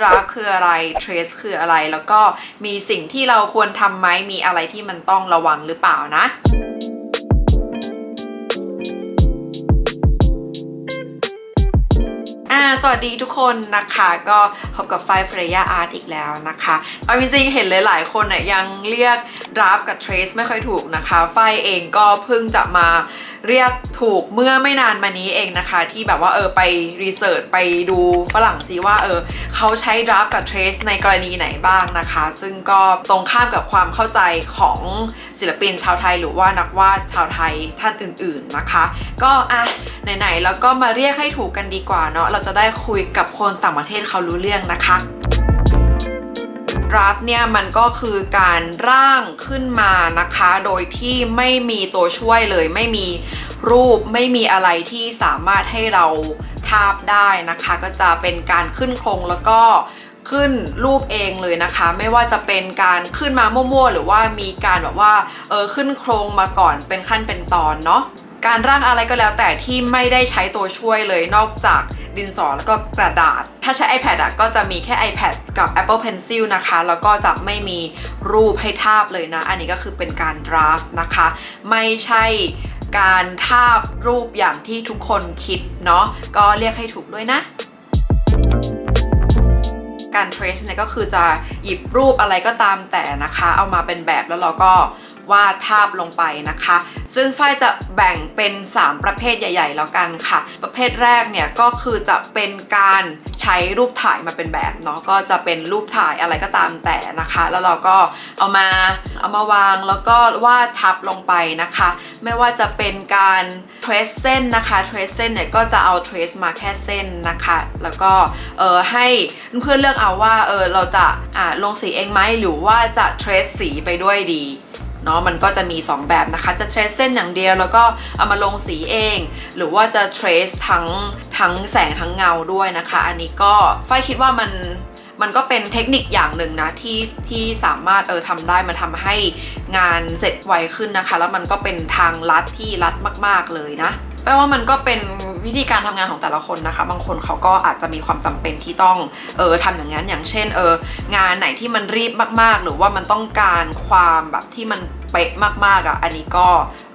draft คืออะไร trace คืออะไร แล้วก็มีสิ่งที่เราควรทำไหมมีอะไรที่มันต้องระวังหรือเปล่านะอ่าสวัสดีทุกคนนะคะก็พบกับไฟเฟรยาอาร์ตอีกแล้วนะคะเอาจริงๆเห็นหลายๆคนเนี่ยยังเรียก draft กับ trace ไม่ค่อยถูกนะคะ ไฟเองก็เพิ่งจะมาเรียกถูกเมื่อไม่นานมานี้เองนะคะ ที่แบบว่าเออไปรีเสิร์ชไปดูฝรั่งซิว่าเออเขาใช้ draft กับ trace ในกรณีไหนบ้างนะคะ ซึ่งก็ตรงข้ามกับความเข้าใจของศิลปินชาวไทยหรือว่านักวาดชาวไทยท่านอื่นๆนะคะ ก็อะไหนๆแล้วก็มาเรียกให้ถูกกันดีกว่าเนาะเราจะได้คุยกับคนต่างประเทศเขารู้เรื่องนะคะ draft เนี่ยมันก็คือการร่างขึ้นมานะคะ โดยที่ไม่มีตัวช่วยเลยไม่มีรูปไม่มีอะไรที่สามารถให้เราทาบได้นะคะ ก็จะเป็นการขึ้นโครงแล้วก็ขึ้นรูปเองเลยนะคะ ไม่ว่าจะเป็นการขึ้นมามั่วๆหรือว่ามีการแบบว่าเออขึ้นโครงมาก่อนเป็นขั้นเป็นตอนเนาะการร่างอะไรก็แล้วแต่ที่ไม่ได้ใช้ตัวช่วยเลยนอกจาก ดินสอแล้วก็กระดาษ ถ้าใช้ iPad อะก็จะมีแค่ iPad กับ Apple Pencil นะคะ แล้วก็จะไม่มีรูปให้ทาบเลยนะ อันนี้ก็คือเป็นการ draft นะคะ ไม่ใช่การทาบรูปอย่างที่ทุกคนคิดเนาะก็เรียกให้ถูกด้วยนะการ trace เนี่ยก็คือจะหยิบรูปอะไรก็ตามแต่นะคะ เอามาเป็นแบบแล้วเราก็ วาดทาบลงไปนะคะ ซึ่งฝ้ายจะแบ่งเป็น 3 ประเภทใหญ่ ๆ แล้วกันค่ะ ประเภทแรกเนี่ยก็คือจะเป็นการใช้รูปถ่ายมาเป็นแบบเนาะก็จะเป็นรูปถ่ายอะไรก็ตามแต่นะคะ แล้วเราก็เอามาเอามาวางแล้วก็วาดทับลงไปนะคะ ไม่ว่าจะเป็นการ trace เส้นนะคะ trace เส้นเนี่ยก็จะเอา trace มาแค่เส้นนะคะ แล้วก็เออให้เพื่อนเลือกเอาว่าเออเราจะอ่าลงสีเองไหมหรือว่าจะ trace สีไปด้วยดี เนาะมันก็จะมี 2 แบบนะคะ จะ trace เส้นอย่างเดียวแล้วก็เอามาลงสีเอง หรือว่าจะ trace ทั้งทั้งแสงทั้งเงาด้วยนะคะ อันนี้ก็ฝ้ายคิดว่ามันมันก็เป็นเทคนิคอย่างหนึ่งนะที่ที่สามารถเออทำได้มันทำให้งานเสร็จไวขึ้นนะคะ แล้วมันก็เป็นทางลัดที่ลัดมาก ๆเลยนะ แปลว่ามันก็เป็นวิธีการทำงานของแต่ละคนนะคะ บางคนเขาก็อาจจะมีความจำเป็นที่ต้องเออทำอย่างนั้นอย่างเช่นเอองานไหนที่มันรีบมากๆ หรือว่ามันต้องการความแบบที่มันเป๊ะมากๆอะ่ะอันนี้ก็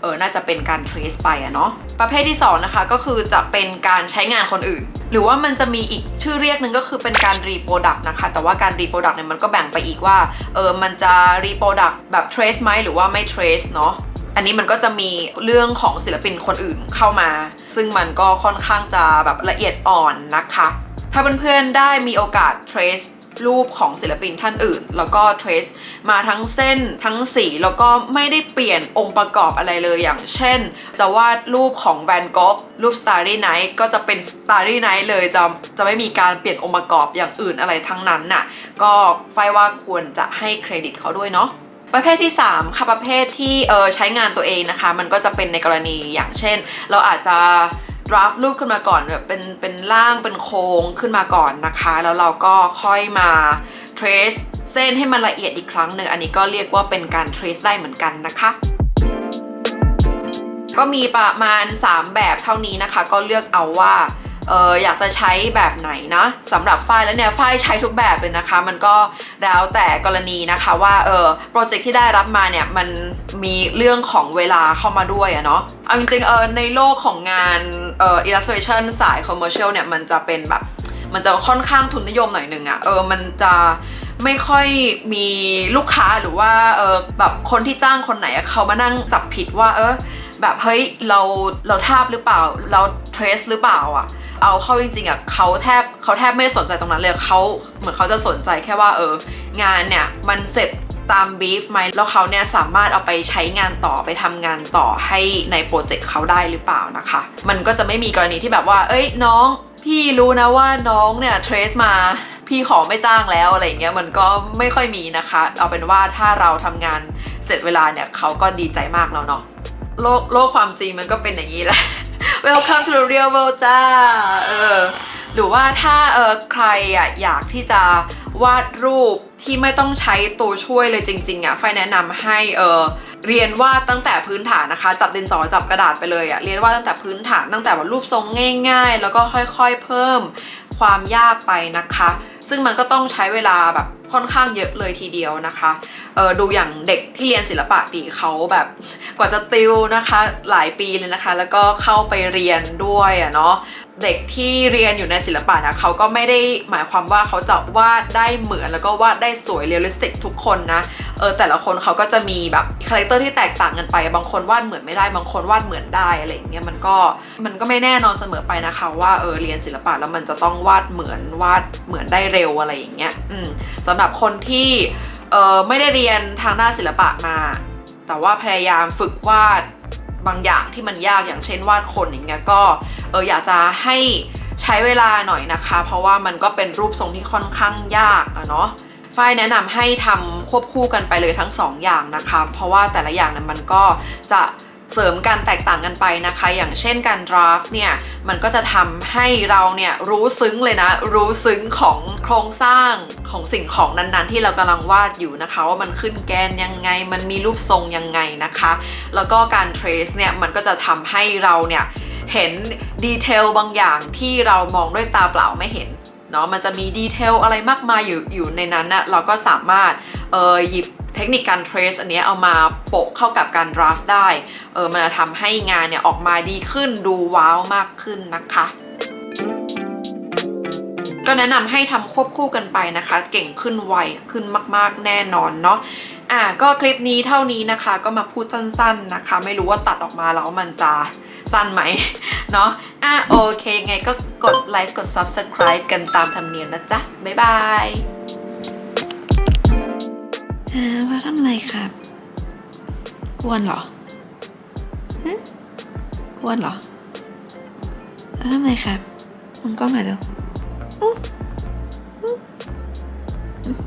เออน่าจะเป็นการ trace ไปอะเนาะประเภทที่สองนะคะก็คือจะเป็นการใช้งานคนอื่น หรือว่ามันจะมีอีกชื่อเรียกหนึ่งก็คือเป็นการ reproduct นะคะ แต่ว่าการ reproduct เนี่ยมันก็แบ่งไปอีกว่าเออมันจะ reproduct แบบ trace ไหมหรือว่าไม่ trace เนาะ อันนี้มันก็จะมีเรื่องของศิลปินคนอื่นเข้ามา ซึ่งมันก็ค่อนข้างจะแบบละเอียดอ่อนนะคะ ถ้าเพื่อนๆได้มีโอกาส trace รูปของศิลปินท่านอื่น แล้วก็ trace มาทั้งเส้นทั้งสี แล้วก็ไม่ได้เปลี่ยนองค์ประกอบอะไรเลยอย่างเช่น จะวาดรูปของแวนก๊อกรูป Starry Night ก็จะเป็น Starry Night เลยจะจะไม่มีการเปลี่ยนองค์ประกอบอย่างอื่นอะไรทั้งนั้นน่ะก็ไฟว่าควรจะให้เครดิตเขาด้วยเนาะ ประเภทที่ 3 ค่ะประเภทที่เออใช้งานตัวเองนะคะ มันก็จะเป็นในกรณีอย่างเช่น เราอาจจะ draft รูปขึ้นมาก่อนแบบเป็นเป็นร่างเป็นโครงขึ้นมาก่อนนะคะ แล้วเราก็ค่อยมา trace เส้นให้มันละเอียดอีกครั้งหนึ่งอันนี้ก็เรียกว่าเป็นการ trace ได้เหมือนกันนะคะก็มีประมาณ 3 แบบเท่านี้นะคะ ก็เลือกเอาว่า เอออยากจะใช้แบบไหนนะสำหรับฝ้ายแล้วเนี่ยฝ้ายใช้ทุกแบบเลยนะคะ มันก็แล้วแต่กรณีนะคะว่าเออโปรเจกต์ที่ได้รับมาเนี่ยมันมีเรื่องของเวลาเข้ามาด้วยอะเนาะเอาจริงๆเออในโลกของงานเอ่อ illustration สาย commercial เนี่ยมันจะเป็นแบบมันจะค่อนข้างทุนนิยมหน่อยหนึ่งอะเออมันจะไม่ค่อยมีลูกค้าหรือว่าเออแบบคนที่จ้างคนไหนอะเขามานั่งจับผิดว่าเออแบบเฮ้ยเราเราทาบหรือเปล่าเราเทรสหรือเปล่าอะ เอาเข้าจริงๆอะเขาแทบเขาแทบไม่ได้สนใจตรงนั้นเลยเขาเหมือนเขาจะสนใจแค่ว่าเอองานเนี่ยมันเสร็จตามบีฟไหมแล้วเขาเนี่ยสามารถเอาไปใช้งานต่อไปทำงานต่อให้ในโปรเจกต์เขาได้หรือเปล่านะคะ มันก็จะไม่มีกรณีที่แบบว่า เอ้ยน้องพี่รู้นะว่าน้องเนี่ยเทรสมาพี่ขอไม่จ้างแล้วอะไรเงี้ยมันก็ไม่ค่อยมีนะคะ เอาเป็นว่าถ้าเราทำงานเสร็จเวลาเนี่ยเขาก็ดีใจมากแล้วเนาะ โลกโลกความจริงมันก็เป็นอย่างนี้แหละ Welcome to the real world จ้าเออหรือว่าถ้าเออใครอะอยากที่จะวาดรูปที่ไม่ต้องใช้ตัวช่วยเลยจริงๆอะไฟแนะนำให้เออเรียนวาดตั้งแต่พื้นฐานนะคะ จับดินสอจับกระดาษไปเลยอะเรียนวาดตั้งแต่พื้นฐานตั้งแต่ว่ารูปทรงง่าย ๆ แล้วก็ค่อยๆเพิ่ม ความยากไปนะคะ ซึ่งมันก็ต้องใช้เวลาแบบค่อนข้างเยอะเลยทีเดียวนะคะเออดูอย่างเด็กที่เรียนศิลปะดีเขาแบบกว่าจะติวนะคะ หลายปีเลยนะคะ แล้วก็เข้าไปเรียนด้วยอะเนาะ เด็กที่เรียนอยู่ในศิลปะนะเขาก็ไม่ได้หมายความว่าเขาจะวาดได้เหมือนแล้วก็วาดได้สวยเรียลลิสติกทุกคนนะเออแต่ละคนเขาก็จะมีแบบคาแรคเตอร์ที่แตกต่างกันไป บางคนวาดเหมือนไม่ได้บางคนวาดเหมือนได้อะไรอย่างเงี้ยมันก็มันก็ไม่แน่นอนเสมอไปนะคะว่าเออเรียนศิลปะแล้วมันจะต้องวาดเหมือนวาดเหมือนได้เร็วอะไรอย่างเงี้ยอืมสำหรับคนที่เออไม่ได้เรียนทางด้านศิลปะมา แต่ว่าพยายามฝึกวาด บางอย่างที่มันยากอย่างเช่นวาดคนอย่างเงี้ยก็เอออยากจะให้ใช้เวลาหน่อยนะคะ เพราะว่ามันก็เป็นรูปทรงที่ค่อนข้างยากอะเนาะฝ้ายแนะนำให้ทำควบคู่กันไปเลยทั้งสองอย่างนะคะ เพราะว่าแต่ละอย่างนั้นมันก็จะ เสริมการแตกต่างกันไปนะคะ อย่างเช่นการ draft เนี่ย มันก็จะทำให้เราเนี่ยรู้ซึ้งเลยนะ รู้ซึ้งของโครงสร้างของสิ่งของนั้นๆ ที่เรากำลังวาดอยู่นะคะ ว่ามันขึ้นแกนยังไง มันมีรูปทรงยังไงนะคะ แล้วก็การ trace เนี่ย มันก็จะทำให้เราเนี่ยเห็นดีเทลบางอย่างที่เรามองด้วยตาเปล่าไม่เห็นเนาะมันจะมีดีเทลอะไรมากมายอยู่อยู่ในนั้นนะเราก็สามารถเออหยิบ เทคนิคการ trace อันนี้เอามาโปะเข้ากับการ draft ได้ เออมันจะทำให้งานเนี่ยออกมาดีขึ้นดูว้าวมากขึ้นนะคะก็แนะนำให้ทำควบคู่กันไปนะคะ เก่งขึ้นไวขึ้นมาก ๆ แน่นอนเนาะอะก็คลิปนี้เท่านี้นะคะ ก็มาพูดสั้น ๆนะคะ ไม่รู้ว่าตัดออกมาแล้วมันจะสั้นไหมเนาะอะโอเคไงก็กดไลค์กด subscribe กันตามธรรมเนียมนะจ๊ะ บ๊ายบาย ฮะว่าทำอะไรครับ กวนเหรอฮึกวนเหรอว่าทำอะไรครับมองกล้องหน่อยเร็วอืม